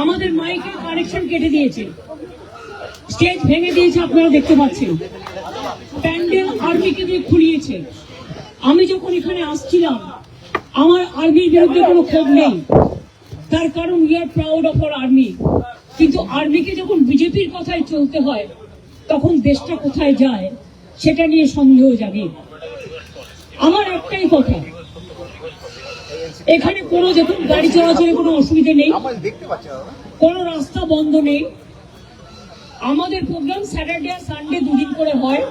আমাদের মাইকের কানেকশন কেটে দিয়েছে। স্টেজ ভেঙে দিয়েছে, আপনারা দেখতে পাচ্ছেন। প্যান্ডেল আর্মিকে দিয়ে খুলিয়েছে। আমি যখন এখানে আসছিলাম, আমার আর্মির বিরুদ্ধে কোনো ক্ষোভ নেই। তার কারণ we are proud of our army কিন্তু আর্মিকে যখন বিজেপির কথায় চলতে হয়, তখন দেশটা কোথায় যায়, সেটা নিয়ে সন্দেহ জাগে। আমার একটাই কথা এখানে কোনো দেখুন গাড়ি চলাচলে কোনো অসুবিধা নেই। কোনো রাস্তা বন্ধ নেই। আমাদের প্রোগ্রাম স্যাটারডে আর সানডে দুদিন করে হয়।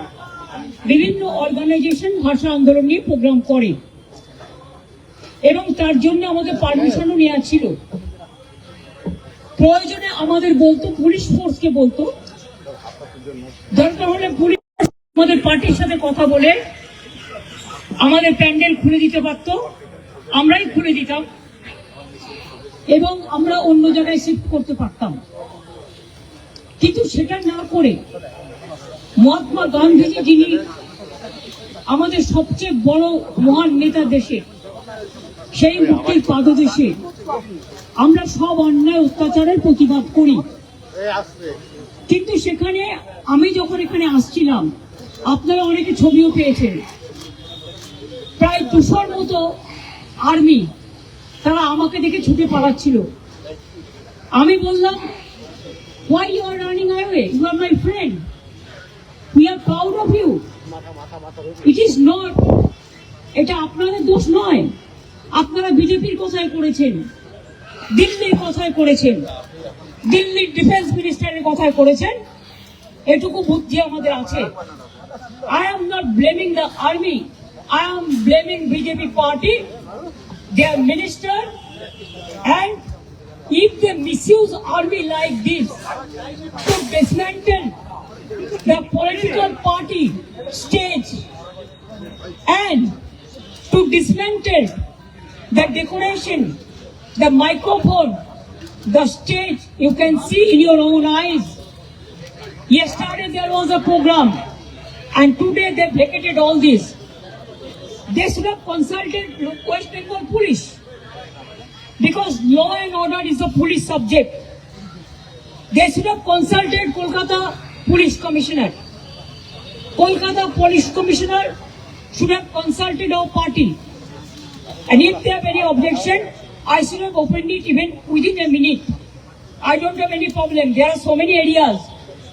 বিভিন্ন অর্গানাইজেশন ভাষা আন্দোলন নিয়ে প্রোগ্রাম করে। এবং তার জন্য আমাদের পারমিশনও নেওয়া ছিল। প্রয়োজনে আমাদের বলতো পুলিশ ফোর্সকে বলতো। দরকার হলে পুলিশ আমাদের পার্টির সাথে কথা বলে আমাদের প্যান্ডেল খুলে দিতে পারতো। আমরাই খুলে দিতাম এবং আমরা অন্য জায়গায় শিফট করতে পারতাম। কিন্তু সেটা না করে মহাত্মা গান্ধীজি, যিনি আমাদের সবচেয়ে বড় মহান নেতা দেশে, সেই মুক্তির পাদদেশে আমরা সব অন্যায় অত্যাচারের প্রতিবাদ করি। কিন্তু সেখানে আমি যখন এখানে আসছিলাম, আপনারা অনেকে ছবিও পেয়েছেন। প্রায় দুশোর মতো আর্মি তারা আমাকে দেখে ছুটে পালাচ্ছিল। আমি বললাম why you are running away you are my friend we are proud of you it is not এটা আপনাদের দোষ নয়। আপনারা বিজেপির কথায় করেছেন, দিল্লির কথায় করেছেন, দিল্লির ডিফেন্স মিনিস্টারের কথায় করেছেন। এটুকু বুদ্ধি আমাদের আছে। I am not blaming the army I am blaming BJP party their minister and if they misuse army like this to dismantle the political party stage and to dismantle the decoration, the microphone, the stage, you can see in your own eyes. Yesterday there was a program and today they vacated all this. They should have consulted West Bengal police because law and order is a police subject. They should have consulted Kolkata Police Commissioner. Kolkata Police Commissioner should have consulted our party. And if they have any objection, I should have opened it even within a minute. I don't have any problem. There are so many areas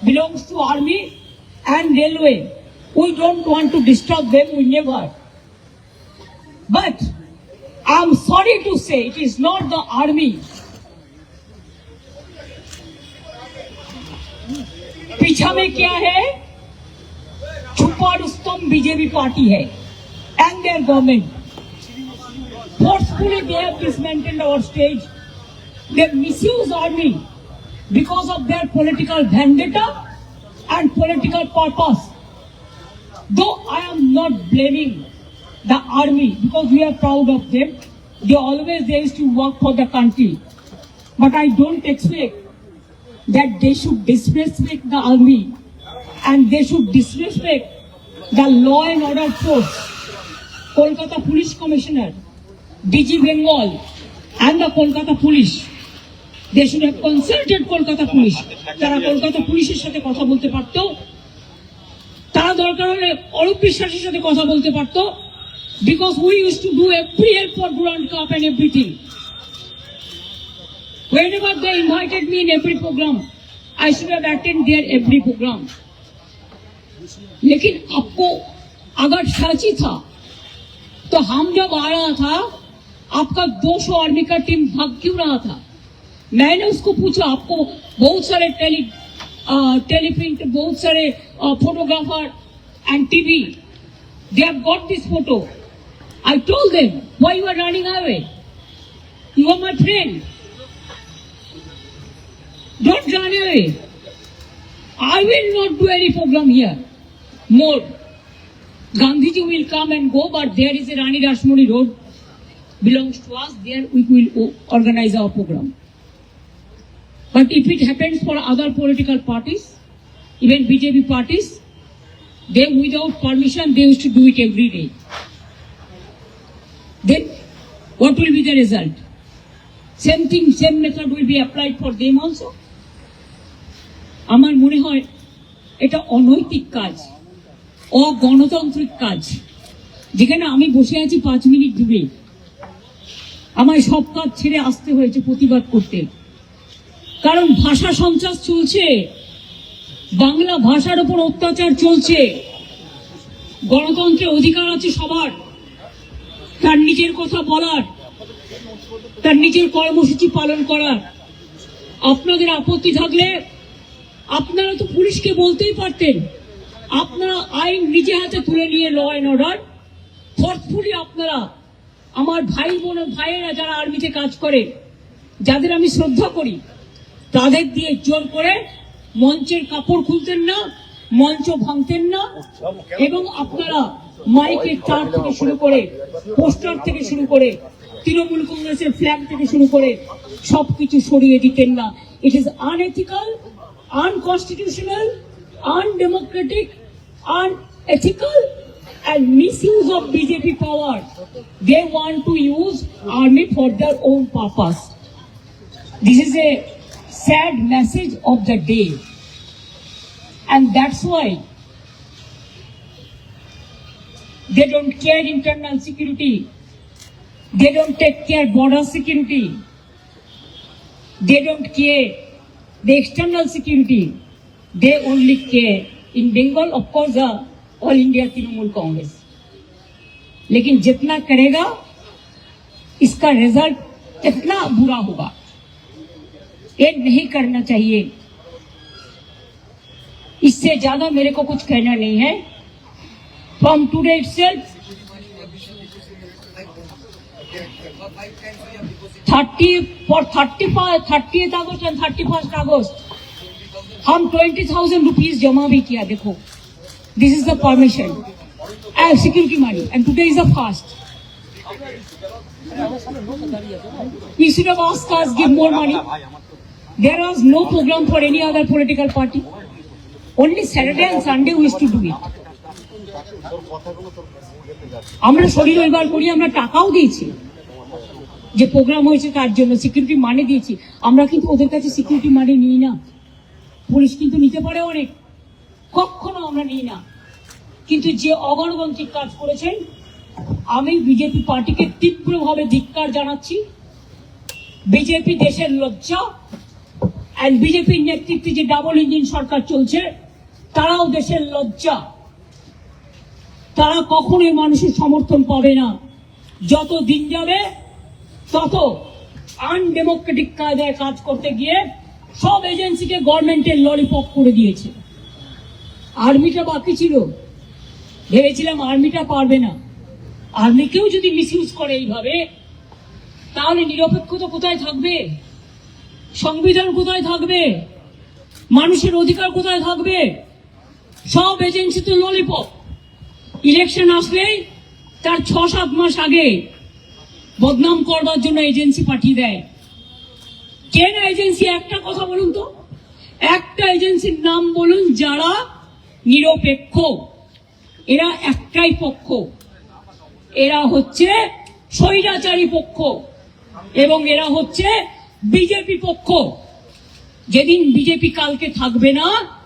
belongs to army and railway. We don't want to disturb them. We never. but i'm sorry to say, it is not the army. पीछा में क्या है? छुपा रुस्तम BJP party है। And their government forcefully they have dismantled our stage there misuse army because of their political vendetta and political purpose though I am not blaming the army because we are proud of them. They always they used to work for the country. But I don't expect that they should disrespect the army and they should disrespect the law and order force. Kolkata Police Commissioner, DG Bengal and the Kolkata Police. They should have consulted Kolkata Police. তারা কলকাতা পুলিশের সাথে কথা বলতে পারতো তারা দরকার হলে অরূপ বিশ্বাসের সাথে কথা বলতে পারতো because we used to do every help for Durand Cup and everything. Whenever they invited me in every program, I should have attended their every program. लेकिन आपको अगर सच ही था तो हम जब आ रहा था आपका 200 आर्मी का टीम भाग क्यों रहा था मैंने उसको पूछा आपको बहुत सारे टेली टेलीप्रिंट बहुत सारे photographer and TV they have got this photo I told them why you are running away? You are my friend. Don't run away. I will not do any program here. More. Gandhiji will come and go but there is a Rani Rashmoni road. Belongs to us. There we will organize our program. But if it happens for other political parties even BJP parties they without permission they used to do it every day what will be the result? Same thing same method will be applied for them also আমার মনে হয় এটা অনৈতিক কাজ, অগণতান্ত্রিক কাজ। যেখানে আমি বসে আছি পাঁচ মিনিট দূরে আমায় সব কাজ ছেড়ে আসতে হয়েছে প্রতিবাদ করতে। কারণ ভাষা সন্ত্রাস চলছে, বাংলা ভাষার উপর অত্যাচার চলছে। গণতন্ত্রের অধিকার আছে সবার, তার নিজের কথা বলার। তার নিজের কর্মসূচি পালন করার। আপনাদের আপত্তি থাকলে আপনারা তো পুলিশকে বলতেই পারতেন, আপনারা আইন নিজে হাতে তুলে নিয়ে ল অ্যান্ড অর্ডার ফোর্সফুলি আপনারা, আমার ভাই বোন ভাইয়েরা যারা আর্মিতে কাজ করে, যাদের আমি শ্রদ্ধা করি, তাদের দিয়ে জোর করে মঞ্চের কাপড় খুলতেন না, মঞ্চ ভাঙতেন না, এবং আপনারা মাইকের তার থেকে শুরু করে, পোস্টার থেকে শুরু করে তৃণমূল কংগ্রেসের ফ্ল্যাগ থেকে শুরু করে সবকিছু সরিয়ে দিতেন না it is unethical unconstitutional undemocratic unethical and misuse of BJP power. They want to use army for their own purpose. This is a sad message of the day. And that's why they don't care internal security. They don't take care border security. They don't care the external security. They only care in Bengal of course all India Trinamool Congress लेकिन जितना करेगा, इसका result इतना बुरा होगा ये नहीं करना चाहिए इससे ज़्यादा मेरे को कुछ कहना नहीं है from today itself 30 for 35 30th August and 31st August हम 20000 rupees जमा भी किया देखो this is the permission and security money and today is a fast you should have asked us give more money there was no program for any other political party only saturday and sunday we used to do it আমরা শরীর করি আমরা টাকাও দিয়েছি যে programme হয়েছে তার জন্য সিকিউরিটি মানি দিয়েছি। আমরা কিন্তু ওদের কাছে সিকিউরিটি মানি নিই না। পুলিশ কিন্তু নিতে পারে অনেক। কখনো আমরা নিই না। কিন্তু যে অগণতান্ত্রিক কাজ করেছেন, আমি বিজেপি পার্টিকে তীব্রভাবে ধিক্কার জানাচ্ছি। বিজেপি দেশের লজ্জা অ্যান্ড বিজেপির নেতৃত্বে যে ডাবল ইঞ্জিন সরকার চলছে, তারাও দেশের লজ্জা। তারা কখনোই মানুষের সমর্থন পাবে না। যত দিন যাবে তত আনডেমোক্রেটিক কায়দায় কাজ করতে গিয়ে সব এজেন্সিকে গভর্নমেন্টের ললিপপ করে দিয়েছে। আর্মিটা বাকি ছিল। ভেবেছিলাম আর্মিটা পারবে না। আর্মিকেও যদি মিসইউজ করে এইভাবে, তাহলে নিরপেক্ষতা কোথায় থাকবে? সংবিধান কোথায় থাকবে? মানুষের অধিকার কোথায় থাকবে? সব এজেন্সি তো ললিপপ ইলেকশন আসলেই তার ছ সাত মাস আগে বদনাম করবার জন্য এজেন্সি পাঠিয়ে দেয়। কে না এজেন্সি একটা কথা বলুন তো। একটা এজেন্সির নাম বলুন যারা নিরপেক্ষ। এরা একটাই পক্ষ। এরা হচ্ছে স্বৈরাচারী পক্ষ এবং এরা হচ্ছে বিজেপি পক্ষ। যেদিন বিজেপি কালকে থাকবে না,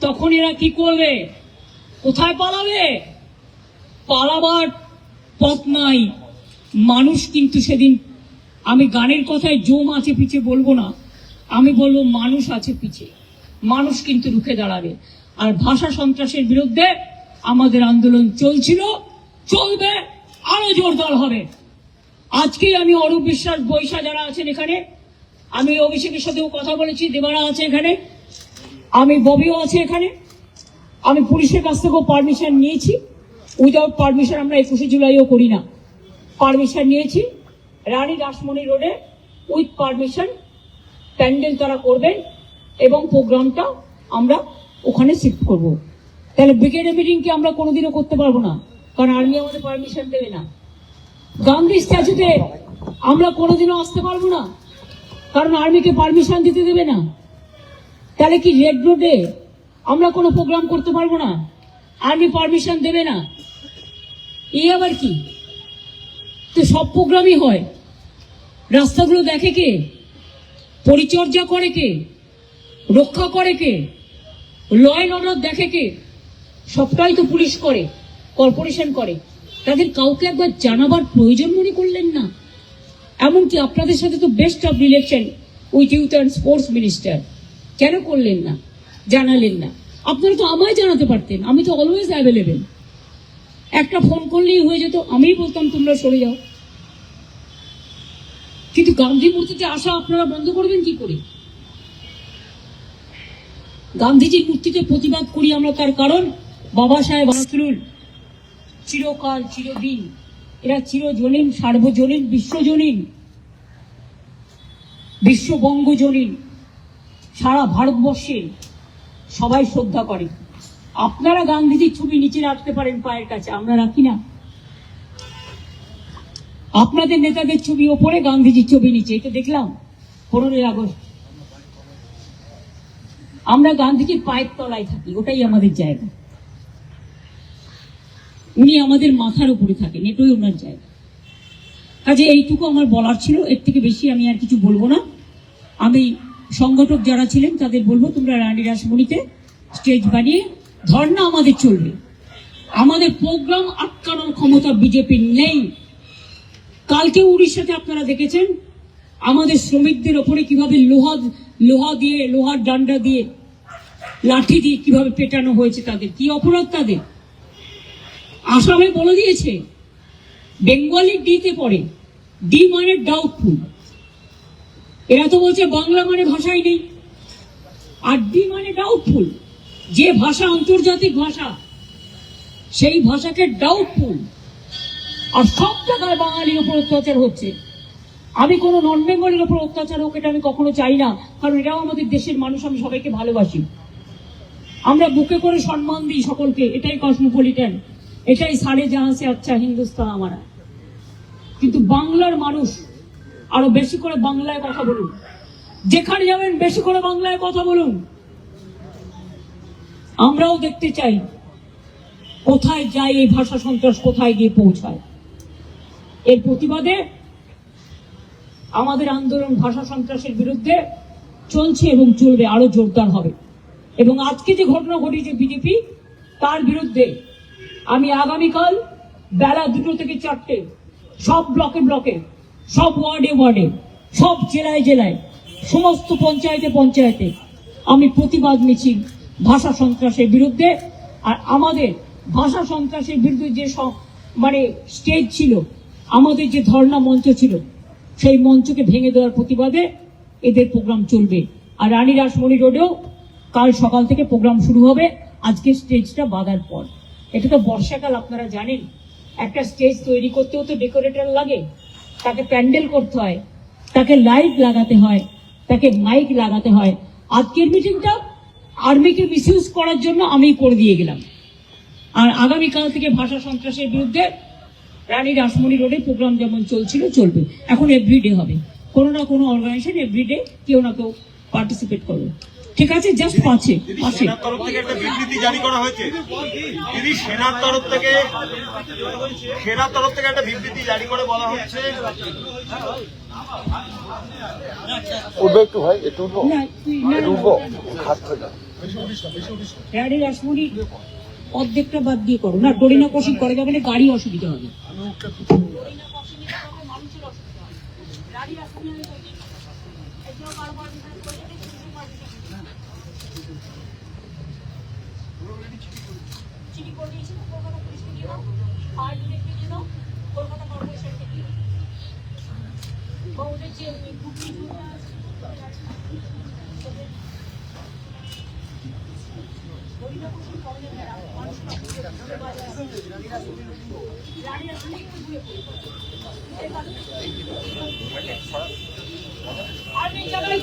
তখন এরা কি করবে? কোথায় পালাবে? পালাবার পথ নাই। মানুষ কিন্তু সেদিন, আমি গানের কথায় জম আছে পিছে বলব না, আমি বলব মানুষ আছে পিছে। মানুষ কিন্তু রুখে দাঁড়াবে। আর ভাষা সন্ত্রাসের বিরুদ্ধে আমাদের আন্দোলন চলছিল, চলবে, আরও জোরদার হবে। আজকেই আমি অরূপ বিশ্বাস বৈশা যারা আছেন এখানে, আমি অভিষেকের সাথেও কথা বলেছি, দেবারা আছে এখানে, আমি ববিও আছে এখানে, আমি পুলিশের কাছ থেকেও পারমিশন নিয়েছি। উইদাউট পারমিশন আমরা একুশে জুলাইও করি না। পারমিশন নিয়েছি। রানী রাসমণি রোডে উইথ পারমিশন প্যান্ডেল তারা করবেন এবং প্রোগ্রামটা আমরা ওখানে শিফট করব। তাহলে ব্রিগেডে মিটিং কি আমরা কোনোদিনও করতে পারব না, কারণ আর্মি আমাদের পারমিশন দেবে না। গান্ধী স্ট্যাচুতে আমরা কোনোদিনও আসতে পারব না, কারণ আর্মিকে পারমিশন দিতে দেবে না। তাহলে কি রেড রোডে আমরা কোনো প্রোগ্রাম করতে পারব না? আর্মি পারমিশন দেবে না। এই আবার কি? তো সব প্রোগ্রামই হয়। রাস্তাগুলো দেখে কে? পরিচর্যা করে কে? রক্ষা করে কে? ল অর্ডার দেখে কে? সবটাই তো পুলিশ করে, কর্পোরেশন করে। তাদের কাউকে একবার জানাবার প্রয়োজন মনে করলেন না? এমনকি আপনাদের সাথে তো best of relation with youth and sports minister কেন করলেন না? জানালেন না। আপনারা তো আমায় জানাতে পারতেন, আমি তো অলওয়েজ অ্যাভেলেবেল একটা ফোন করলেই হয়ে যেত, আমিই বলতাম, তোমরা সরে যাও। কিন্তু গান্ধী মূর্তিতে আসা আপনারা বন্ধ করবেন কি করে? গান্ধীজির মূর্তিতে প্রতিবাদ করি আমরা তার কারণ? বাবা সাহেব নজরুল চিরকাল চিরদিন, এরা চিরজনীন, সার্বজনীন, বিশ্বজনীন, বিশ্ববঙ্গজনীন, সারা ভারতবর্ষে সবাই শ্রদ্ধা করে। আপনারা গান্ধীজির ছবি নিচে রাখতে পারেন পায়ের কাছে, আমরা রাখি না। আপনাদের নেতাদের ছবি ওপরে, গান্ধীজির ছবি নিচে, এটা দেখলাম পনেরোই আগস্ট। আমরা গান্ধীজির পায়ের তলায় থাকি, ওটাই আমাদের জায়গা। উনি আমাদের মাথার উপরে থাকেন, এটাই ওনার জায়গা। কাজে এইটুকু আমার বলার ছিল, এর থেকে বেশি আমি আর কিছু বলব না। আমি সংগঠক যারা ছিলেন, তাদের বলব তোমরা রানী রাসমণিতে স্টেজ বানিয়ে ধর্ণা আমাদের চলবে। আমাদের প্রোগ্রাম আটকানোর ক্ষমতা বিজেপির নেই। কালকে উড়িষ্যাতে আপনারা দেখেছেন, আমাদের শ্রমিকদের ওপরে কীভাবে লোহা লোহা দিয়ে, লোহার ডান্ডা দিয়ে লাঠি দিয়ে কীভাবে পেটানো হয়েছে তাদের, কি অপরাধ তাদের? আসামে বলে দিয়েছে, বেঙ্গলি ডিতে পড়ে, ডি মানে ডাউটফুল এরা তো বলছে বাংলা মানে ভাষাই নেই, আর ডি মানে ডাউটফুল যে ভাষা আন্তর্জাতিক ভাষা, সেই ভাষাকে ডাউটফুল আর সব জায়গায় বাঙালির উপর অত্যাচার হচ্ছে। আমি কোনো নন বেঙ্গলের উপর অত্যাচার হোক, এটা আমি কখনো চাই না, কারণ এটাও আমাদের দেশের মানুষ, আমি সবাইকে ভালোবাসি। আমরা বুকে করে সম্মান দিই সকলকে, এটাই কসমোপলিটন এটাই সাড়ে জাহাজে আচ্ছা হিন্দুস্তান আমারা। কিন্তু বাংলার মানুষ, আরও বেশি করে বাংলায় কথা বলুন। যেখানে যাবেন, বেশি করে বাংলায় কথা বলুন। আমরাও দেখতে চাই কোথায় যায় এই ভাষা সন্ত্রাস, কোথায় গিয়ে পৌঁছায়। এর প্রতিবাদে আমাদের আন্দোলন ভাষা সন্ত্রাসের বিরুদ্ধে চলছে এবং চলবে, আরও জোরদার হবে। এবং আজকে যে ঘটনা ঘটেছে বিজেপি তার বিরুদ্ধে আমি আগামীকাল বেলা দুটো থেকে চারটে সব ব্লকে ব্লকে, সব ওয়ার্ডে ওয়ার্ডে, সব জেলায় জেলায়, সমস্ত পঞ্চায়েতে পঞ্চায়েতে আমি প্রতিবাদ মিছিল ভাষা সন্ত্রাসের বিরুদ্ধে, আর আমাদের ভাষা সন্ত্রাসের বিরুদ্ধে যে মানে স্টেজ ছিল, আমাদের যে ধর্ণা মঞ্চ ছিল, সেই মঞ্চকে ভেঙে দেওয়ার প্রতিবাদে এদের প্রোগ্রাম চলবে। আর রানী রাসমণি রোডেও কাল সকাল থেকে প্রোগ্রাম শুরু হবে। আজকে স্টেজটা বাঁধার পর। এটা তো বর্ষাকাল, আপনারা জানেন। একটা স্টেজ তৈরি করতেও তো ডেকোরেটর লাগে। তাকে প্যান্ডেল করতে হয়, তাকে লাইট লাগাতে হয়, তাকে মাইক লাগাতে হয়। আজকের মিটিংটা আর্মিকে মিসইউজ করার জন্য আমি করে দিয়ে গেলাম। আর আগামীকাল থেকে ভাষা সন্ত্রাসের বিরুদ্ধে রানী রাসমণি রোডে প্রোগ্রাম যেমন চলছিল চলবে। এখন এভরিডে হবে। কোনো না কোনো অর্গানাইজেশন এভরিডে কেউ না কেউ পার্টিসিপেট করবে। ঠিক আছে? জাস্ট পাঁচে পাঁচে তরফ থেকে একটা বিবৃতি জারি করা হয়েছে। দিদি সেনার তরফ থেকে সেনার তরফ থেকে একটা বিবৃতি জারি করে বলা হচ্ছে। উঠবে একটু ভাই একটু উঠবো উঠবো। হাত থেকে রানী রাসমণি অর্ধেকটা বাদ দিয়ে করো। না, ডরিনা কষিক করে যাবে না গাড়ি অসুবিধা হবে। আর এই জায়গায়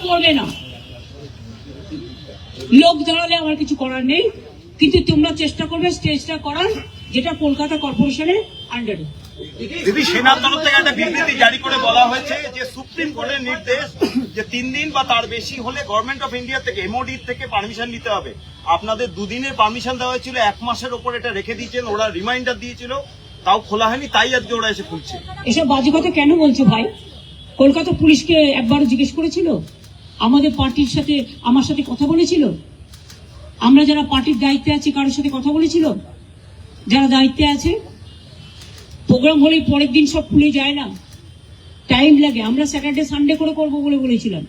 করবে না। লোক দাঁড়ালে আমার কিছু করার নেই। কিন্তু তোমরা চেষ্টা করবে স্টেজটা করার, যেটা কলকাতা কর্পোরেশনের আন্ডারে দিদি, সেনার তরফ থেকে একটা বিবৃতি জারি করে বলা হয়েছে যে সুপ্রিম কোর্টের নির্দেশ যে তিন দিন বা তার বেশি হলে গভর্নমেন্ট অফ ইন্ডিয়া থেকে এমওডি থেকে পারমিশন নিতে হবে। আপনাদের দুদিনের পারমিশন দেওয়া হয়েছিল, এক মাসের ওপর এটা রেখে দিয়েছেন, ওরা রিমাইন্ডার দিয়েছিল, তাও খোলা হয়নি, তাই আজকে ওরা এসে খুলছে। এসব বাজে কথা কেন বলছো ভাই? কলকাতা পুলিশকে একবারও জিজ্ঞেস করেছিল? আমাদের পার্টির সাথে, আমার সাথে কথা বলেছিল? আমরা যারা পার্টির দায়িত্বে আছি, কারোর সাথে কথা বলেছিল? যারা দায়িত্বে আছে? প্রোগ্রাম হলেই পরের দিন সব খুলে যায় না। টাইম লাগে আমরা স্যাটারডে সানডে করে করব বলে বলেছিলাম।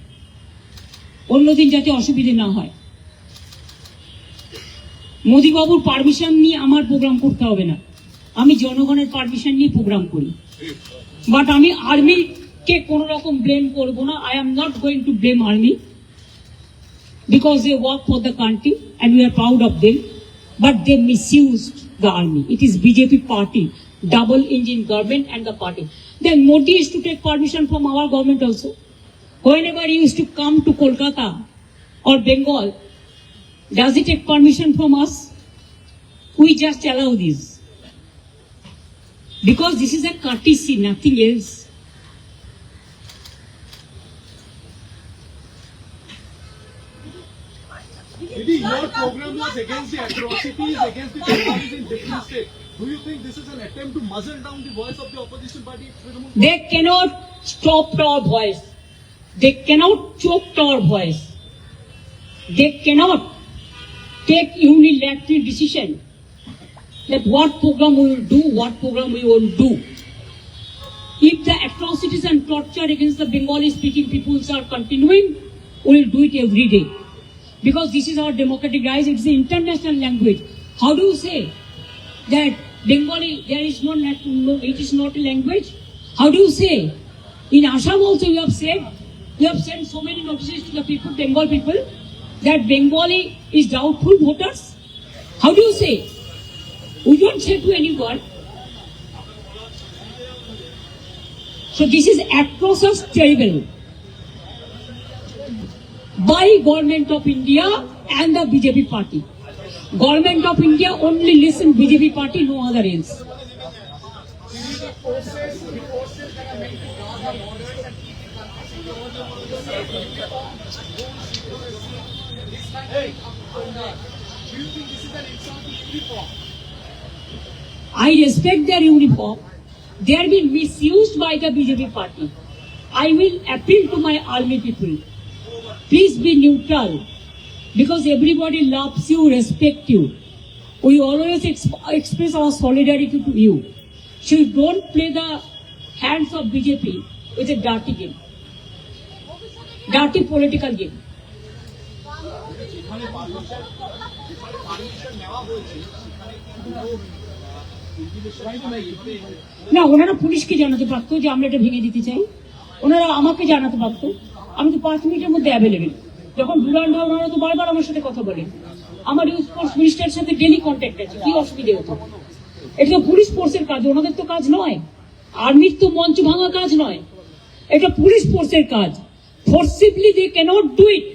অন্যদিন যাতে অসুবিধে না হয়। মোদিবাবুর পারমিশন নিয়ে আমার প্রোগ্রাম করতে হবে না। আমি জনগণের পারমিশন নিয়ে প্রোগ্রাম করি। বাট আমি আর্মিকে কোন রকম ব্লেম করব না। I am not going to blame army because they work for the country and we are proud of them. But they misused the army. It is BJP party, double engine government and the party. Then Modi is to take permission from our government also. Whenever he used to come to Kolkata or Bengal, does he take permission from us? We just allow this. Because this is a courtesy, nothing else. Didi, your program was against the atrocities, against the Bengalis in different states. Do you think this is an attempt to muzzle down the voice of the opposition party? They cannot stop our voice. They cannot choke our voice. They cannot take unilateral decision that what program we will do, what program we won't do. If the atrocities and torture against the Bengali speaking peoples are continuing, we will do it every day. Because this is our democratic rights, it's the international language. How do you say that Bengali, there is no, no, it is not a language? How do you say? In Assam also you have said, you have sent so many notices to the people, Bengal people, that Bengali is doubtful voters. How do you say? We don't say to anyone. So this is atrocious terrible by government of India and the BJP party. Government of India only listen BJP party, no other else. I respect their uniform. They are being misused by the BJP party. I will appeal to my army people. Please be neutral because everybody loves you, respect you. We always exp express our solidarity to you. So you don't play the hands of BJP with a dirty game. Dirty political game. না ওনারা পুলিশকে জানাতে পারতো যে আমরা এটা ভেঙে দিতে চাই ওনারা আমাকে জানাতে পারতো আমি তো পাঁচ মিনিটের মধ্যে অ্যাভেলেবেল যখন ডুরান্ড হয় ওনারা তো বারবার আমার সাথে কথা বলে। আমার ফোর্স মিনিস্টারের সাথে ডেলি কন্ট্যাক্ট আছে, কি অসুবিধে হতো? এটা পুলিশ ফোর্সের কাজ, ওনাদের তো কাজ নয়। আর্মির তো মঞ্চ ভাঙা কাজ নয়। এটা পুলিশ ফোর্সের কাজ। Forcibly they cannot do it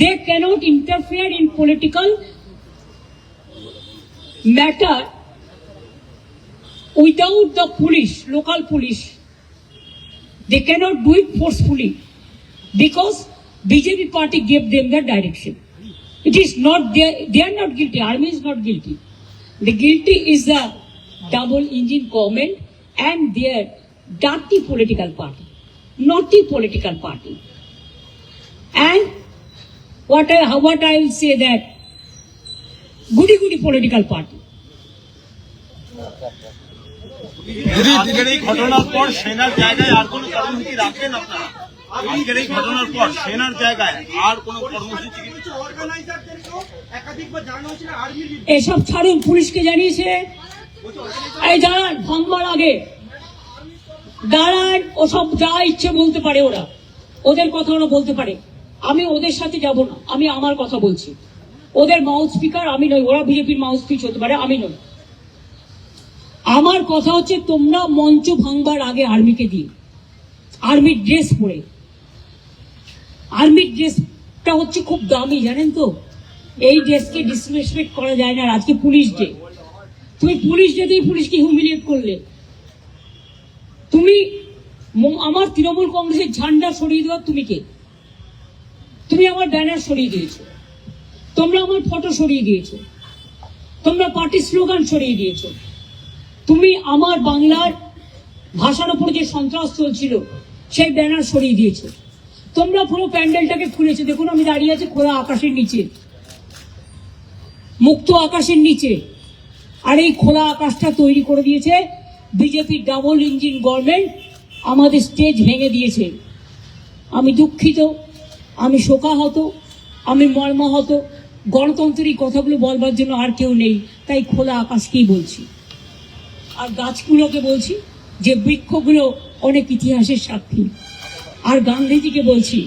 they cannot interfere in political matter without the police local police they cannot do it forcefully because BJP party gave them the direction. It is not their, they are not guilty. Army is not guilty. The guilty is the double engine government and their dirty political party, naughty political party. And what I, what I will say that goody goody political party. ঘটনার পর সেনার জায়গায় আর রাখবেন আপনারা আজকের এই ঘটনার পর সেনার জায়গায় আর কোনো কর্মসূচি এসব ছাড়ুন, পুলিশকে জানিয়েছে। এই দাঁড়ান, ভাঙবার আগে। দাঁড়ান, ওসব যা ইচ্ছে বলতে পারে ওরা। ওদের কথা ওরা বলতে পারে। আমি ওদের সাথে যাব না, আমি আমার কথা বলছি। ওদের মাউথ স্পিকার আমি নই, ওরা বিজেপির মাউথ স্পিচ হতে পারে, আমি নই। আমার কথা হচ্ছে তোমরা মঞ্চ ভাঙবার আগে আর্মিকে দিয়ে আর্মির ড্রেস পরে। আর্মির ড্রেসটা হচ্ছে খুব দামি, জানেন তো? এই ড্রেসকে ডিসরেসপেক্ট করা যায় না আজকে পুলিশ ডে তুমি পুলিশ ডেতেই পুলিশকে হিউমিলিয়েট করলে। তুমি আমার তৃণমূল কংগ্রেসের ঝান্ডা সরিয়ে দেওয়ার তুমি কে? তুমি আমার ব্যানার সরিয়ে দিয়েছ। তোমরা আমার ফটো সরিয়ে দিয়েছ। তোমরা পার্টি স্লোগান সরিয়ে দিয়েছ। তুমি আমার বাংলার ভাষার উপরে যে সন্ত্রাস চলছিল, সেই ব্যানার সরিয়ে দিয়েছে। তোমরা পুরো প্যান্ডেলটাকে খুলেছো দেখুন, আমি দাঁড়িয়ে আছি খোলা আকাশের নিচে। মুক্ত আকাশের নিচে। আর এই খোলা আকাশটা তৈরি করে দিয়েছে বিজেপির ডাবল ইঞ্জিন গভর্নমেন্ট। আমাদের স্টেজ ভেঙে দিয়েছে। আমি দুঃখিত, আমি শোকাহত, আমি মর্মাহত। গণতন্ত্রের এই কথাগুলো বলবার জন্য আর কেউ নেই। তাই খোলা আকাশকেই বলছি। আর গাছগুলোকে বলছি যে বৃক্ষগুলো অনেক ইতিহাসের সাক্ষী। আর গান্ধীজিকে বলছি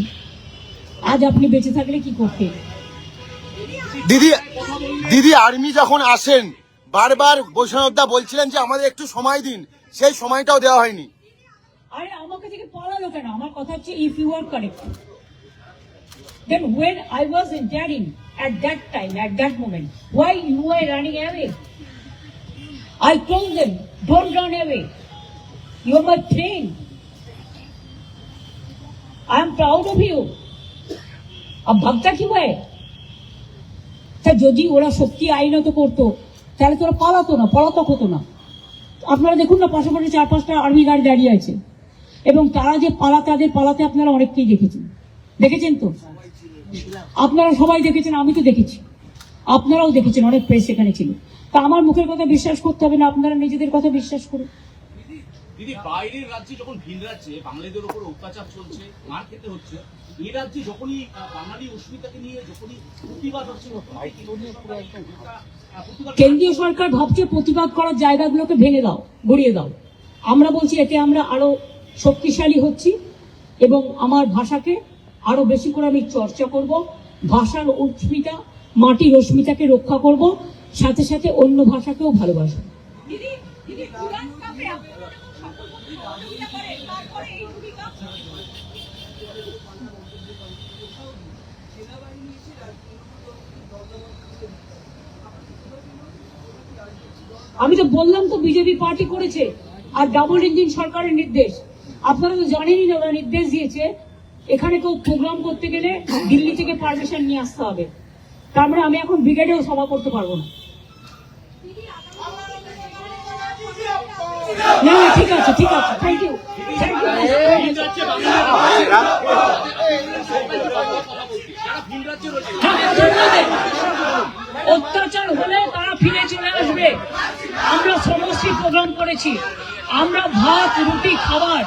আজ আপনি বেঁচে থাকলে কি করতেন দিদি দিদি আর্মি যখন আসেন বারবার বৈষ্ণবদা বলছিলেন যে আমাদের একটু সময় দিন সেই সময়টাও দেওয়া হয়নি আরে আমাকে থেকে পালালো কেন আমার কথা হচ্ছে if you are correct then when I was entering at that time, at that moment, why you were running away? I told them, don't run away. You're my friend. I am proud of you. अब भागता क्यों है তা যদি ওরা সত্যি আইনত করতো তাহলে তোরা পালাতো না পলাতক হতো না আপনারা দেখুন না পাশাপাশি চার পাঁচটা আর্মি গাড়ি দাঁড়িয়ে আছে এবং তারা যে পালা তাদের পালাতে আপনারা অনেককেই দেখেছেন দেখেছেন তো আপনারা সবাই দেখেছেন আমি তো দেখেছি আপনারাও দেখেছেন অনেক প্রেস এখানে ছিল তা আমার মুখের কথা বিশ্বাস করতে হবে না আপনারা নিজেদের কথা বিশ্বাস করুন দিদি বাইরের রাজ্যে যখন ভিন রাজ্যে বাঙালিদের উপর অত্যাচার চলছে মার খেতে হচ্ছে এই রাজ্যে যখনই বাঙালি অস্মিতাকে নিয়ে যখনই প্রতিবাদ হচ্ছে কেন্দ্রীয় সরকার ভাবছে প্রতিবাদ করার জায়গাগুলোকে ভেঙে দাও গড়িয়ে দাও। আমরা বলছি এতে আমরা আরও শক্তিশালী হচ্ছি এবং আমার ভাষাকে আরও বেশি করে আমি চর্চা করব ভাষার অস্মিতা মাটির অস্মিতাকে রক্ষা করব সাথে সাথে অন্য ভাষাকেও ভালোবাসবো। আমি তো বললাম তো বিজেপি পার্টি করেছে আর ডাবল ইঞ্জিন সরকারের নির্দেশ। আপনারা তো জানেনই না, ওরা নির্দেশ দিয়েছে, এখানে কেউ প্রোগ্রাম করতে গেলে দিল্লি থেকে পারমিশন নিয়ে আসতে হবে। তার মানে আমি এখন ব্রিগেডেও সভা করতে পারব না। না ঠিক আছে ঠিক আছে থ্যাংক ইউ অত্যাচার হলে তারা ফিরে চলে আমরা সমষ্টি প্রদান করেছি। আমরা ভাত রুটি খাবার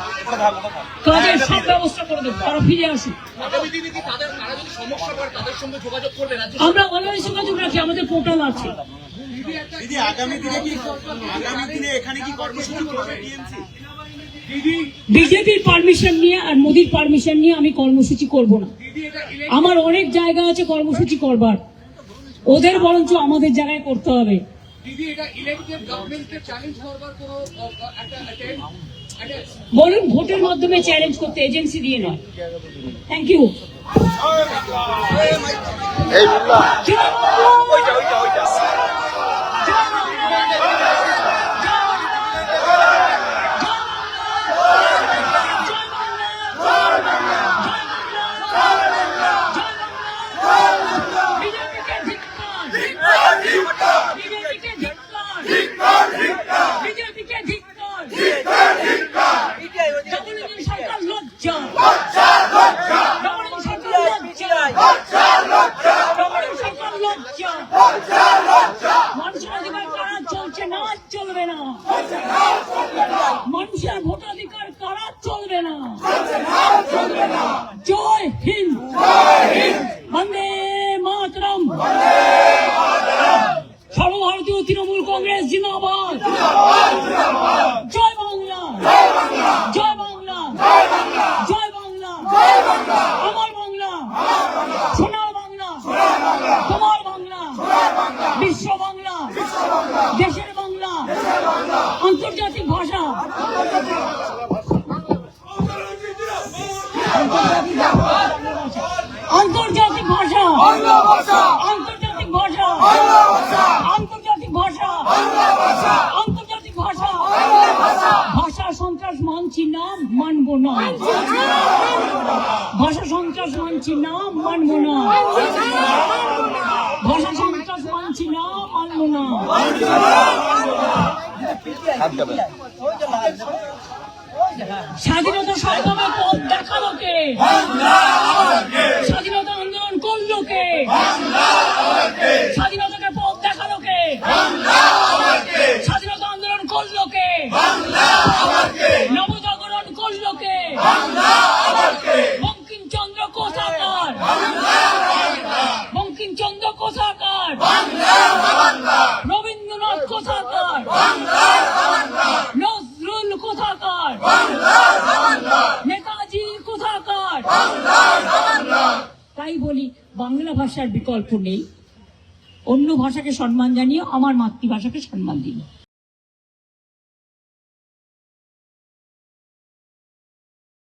কাজের সব ব্যবস্থা করে দেবো। তারা ফিরে আসুক। আগামী দিনে কি তাদের তারা যদি সমস্যা করে তাদের সঙ্গে যোগাযোগ করবে রাজ্য আমরা অলওয়েজ যোগাযোগ রাখি আমাদের পোর্টাল আছে। দিদি আগামী দিনে কি আগামী দিনে এখানে কি কর্মসূচি করবে টিএমসি? বিজেপির পারমিশন নিয়ে আর মোদির পারমিশন নিয়ে আমি কর্মসূচি করব না। আমার অনেক জায়গা আছে কর্মসূচি করবার। ওদের বরঞ্চ আমাদের জায়গায় করতে হবে। দিদি এটা ইলেকটেড গভর্নমেন্টকে চ্যালেঞ্জ করবার কোনো একটা একটা বলুন ভোটের মাধ্যমে চ্যালেঞ্জ করতে এজেন্সি দিয়ে নয়। থ্যাংক ইউ এই বুল্লা বিজেপিকে ধিক্কার বিজেপিকে ধিক্কার বিজেপিকে ধিক্কার ডাবল ইঞ্জিন সরকার লজ্জা ডাবল ইঞ্জিন সরকার লজ্জা ডাবল ইঞ্জিন সরকার লজ্জা মানুষের অধিকার কারা চলছে না চলবে না মানুষের ভোটাধিকার কারা চলবে না জয় হিন্দ বন্দে মাতরম সর্বভারতীয় তৃণমূল কংগ্রেস জিন্দাবাদ। জয় বাংলা। জয় বাংলা। জয় বাংলা। আমার বাংলা। সোনার বাংলা। তোমার বাংলা। বিশ্ব বাংলা। দেশের বাংলা। আন্তর্জাতিক ভাষা। আন্তর্জাতিক ভাষা আন্তর্জাতিক ভাষা আন্তর্জাতিক ভাষা আন্তর্জাতিক ভাষা ভাষা সন্ত্রাস মানছি না মানব না ভাষা সন্ত্রাস মানছি না, মানব না। ভাষা সন্ত্রাস মানছি না, মানব না। স্বাধীনতা সংগ্রামের পথ দেখাল কে স্বাধীনতা আন্দোলন করল কে স্বাধীনতাকে পথ দেখাল কে স্বাধীনতা আন্দোলন করল কে নবজাগরণ করল কে বঙ্কিমচন্দ্র কোথাকার বঙ্কিমচন্দ্র কোথাকার রবীন্দ্রনাথ কোথাকার? নজরুল কোথাকার? নেতাজি কোথাকার? তাই বলি বাংলা ভাষার বিকল্প নেই। অন্য ভাষাকে সম্মান জানিয়ে আমার মাতৃভাষাকে সম্মান দিন।